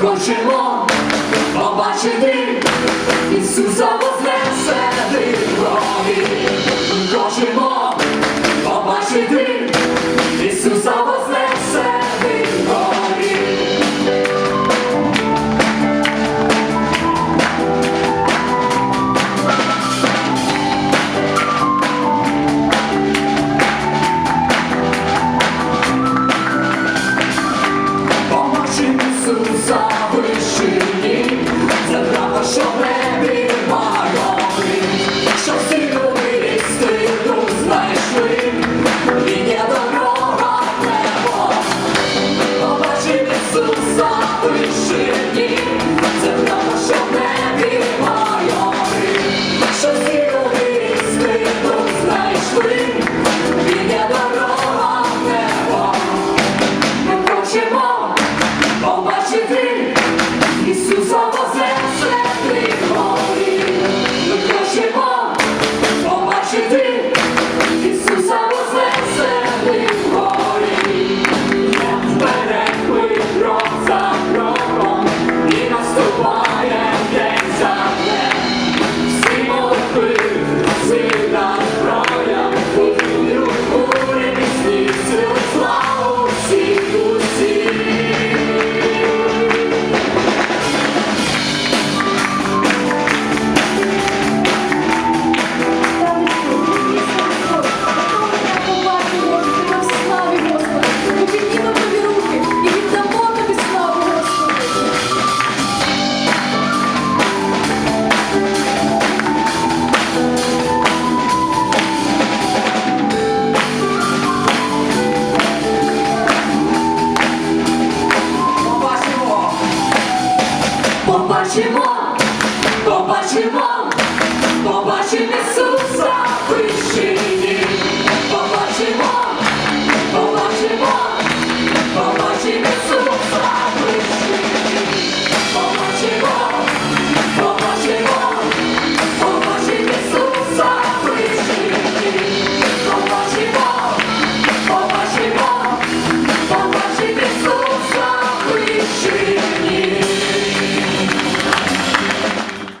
Хочемо побачити Ісуса вознесе ти крові. Хочемо побачити побачимо, побачимо, побачимо Ісуса.